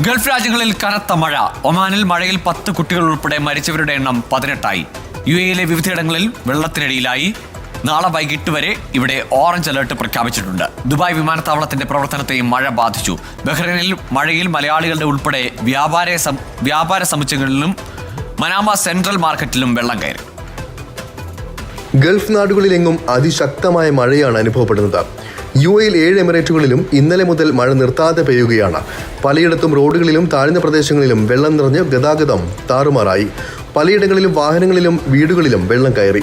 Gulf രാജ്യങ്ങളിൽ കനത്ത മഴ. ഒമാനിൽ മഴയിൽ പത്ത് കുട്ടികൾ ഉൾപ്പെടെ മരിച്ചവരുടെ എണ്ണം പതിനെട്ടായി. യു എയിലെ വിവിധയിടങ്ങളിൽ വെള്ളത്തിനടിയിലായി. നാളെ വൈകിട്ട് വരെ ഇവിടെ ഓറഞ്ച് അലേർട്ട് പ്രഖ്യാപിച്ചിട്ടുണ്ട്. ദുബായ് വിമാനത്താവളത്തിന്റെ പ്രവർത്തനത്തെയും മഴ ബാധിച്ചു. ബഹ്റൈനിൽ മഴയിൽ മലയാളികളുടെ ഉൾപ്പെടെ വ്യാപാര വ്യാപാര സമുച്ചയങ്ങളിലും മനാമ സെൻട്രൽ മാർക്കറ്റിലും വെള്ളം കയറി. ഗൾഫ് നാടുകളിലെങ്ങും അതിശക്തമായ മഴയാണ് അനുഭവപ്പെടുന്നത്. യു എയിൽ ഏഴ് എമിറേറ്റുകളിലും ഇന്നലെ മുതൽ മഴ നിർത്താതെ പെയ്യുകയാണ്. പലയിടത്തും റോഡുകളിലും താഴ്ന്ന പ്രദേശങ്ങളിലും വെള്ളം നിറഞ്ഞ് ഗതാഗതം താറുമാറായി. പലയിടങ്ങളിലും വാഹനങ്ങളിലും വീടുകളിലും വെള്ളം കയറി.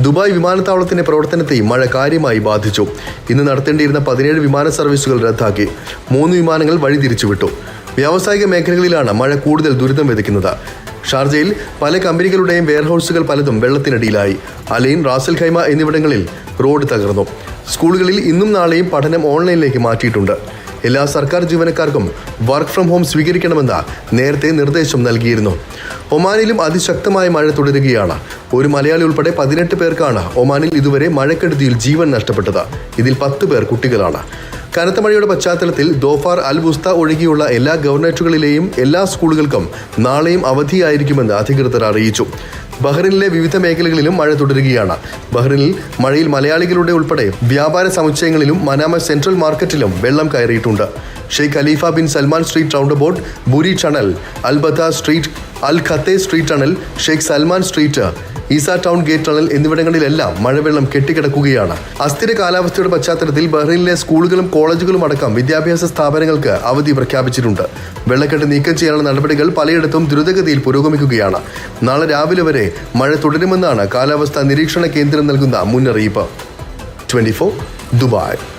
ദുബായ് വിമാനത്താവളത്തിന്റെ പ്രവർത്തനത്തെയും മഴ കാര്യമായി ബാധിച്ചു. ഇന്ന് നടത്തേണ്ടിയിരുന്ന പതിനേഴ് വിമാന സർവീസുകൾ റദ്ദാക്കി. മൂന്ന് വിമാനങ്ങൾ വഴിതിരിച്ചുവിട്ടു. വ്യാവസായിക മേഖലകളിലാണ് മഴ കൂടുതൽ ദുരിതം വിതയ്ക്കുന്നത് ഷാർജയിൽ പല കമ്പനികളുടെയും വെയർഹൌസുകൾ പലതും വെള്ളത്തിനടിയിലായി. Al Ain Ras al Khaimah എന്നിവിടങ്ങളിൽ റോഡ് തകർന്നു. സ്കൂളുകളിൽ ഇന്നും നാളെയും പഠനം ഓൺലൈനിലേക്ക് മാറ്റിയിട്ടുണ്ട്. എല്ലാ സർക്കാർ ജീവനക്കാർക്കും വർക്ക് ഫ്രം ഹോം സ്വീകരിക്കണമെന്ന നേരത്തെ നിർദ്ദേശം നൽകിയിരുന്നു. ഒമാനിലും അതിശക്തമായ മഴ തുടരുകയാണ്. ഒരു മലയാളി ഉൾപ്പെടെ പതിനെട്ട് പേർക്കാണ് ഒമാനിൽ ഇതുവരെ മഴക്കെടുതിയിൽ ജീവൻ നഷ്ടപ്പെട്ടത്. ഇതിൽ പത്ത് പേർ കുട്ടികളാണ്. കനത്ത മഴയുടെ പശ്ചാത്തലത്തിൽ ദോഫാർ അൽ ബുസ്ത ഒഴികെയുള്ള എല്ലാ ഗവർണറേറ്റുകളിലെയും എല്ലാ സ്കൂളുകൾക്കും നാളെയും അവധിയായിരിക്കുമെന്ന് അധികൃതർ അറിയിച്ചു. ബഹ്റിനിലെ വിവിധ മേഖലകളിലും മഴ തുടരുകയാണ്. ബഹ്റിനിൽ മഴയിൽ മലയാളികളുടെ ഉൾപ്പെടെ വ്യാപാര സമുച്ചയങ്ങളിലും മനാമ സെൻട്രൽ മാർക്കറ്റിലും വെള്ളം കയറിയിട്ടുണ്ട്. Sheikh Khalifa bin Salman street roundabout Buri tunnel Albatha street Al ഖത്തെ street tunnel Sheikh Salman street Isa town gate tunnel എന്നിവിടങ്ങളിലെല്ലാം മഴവെള്ളം കെട്ടിക്കിടക്കുകയാണ്. അസ്ഥിര കാലാവസ്ഥയുടെ പശ്ചാത്തലത്തിൽ ബഹ്റൈനിലെ സ്കൂളുകളും കോളേജുകളും അടക്കം വിദ്യാഭ്യാസ സ്ഥാപനങ്ങൾക്ക് അവധി പ്രഖ്യാപിച്ചിട്ടുണ്ട്. വെള്ളക്കെട്ട് നീക്കം ചെയ്യാനുള്ള നടപടികൾ പലയിടത്തും ദ്രുതഗതിയിൽ പുരോഗമിക്കുകയാണ്. നാളെ രാവിലെ വരെ മഴ തുടരുമെന്നാണ് കാലാവസ്ഥാ നിരീക്ഷണ കേന്ദ്രം നൽകുന്ന മുന്നറിയിപ്പ്. Twenty Dubai.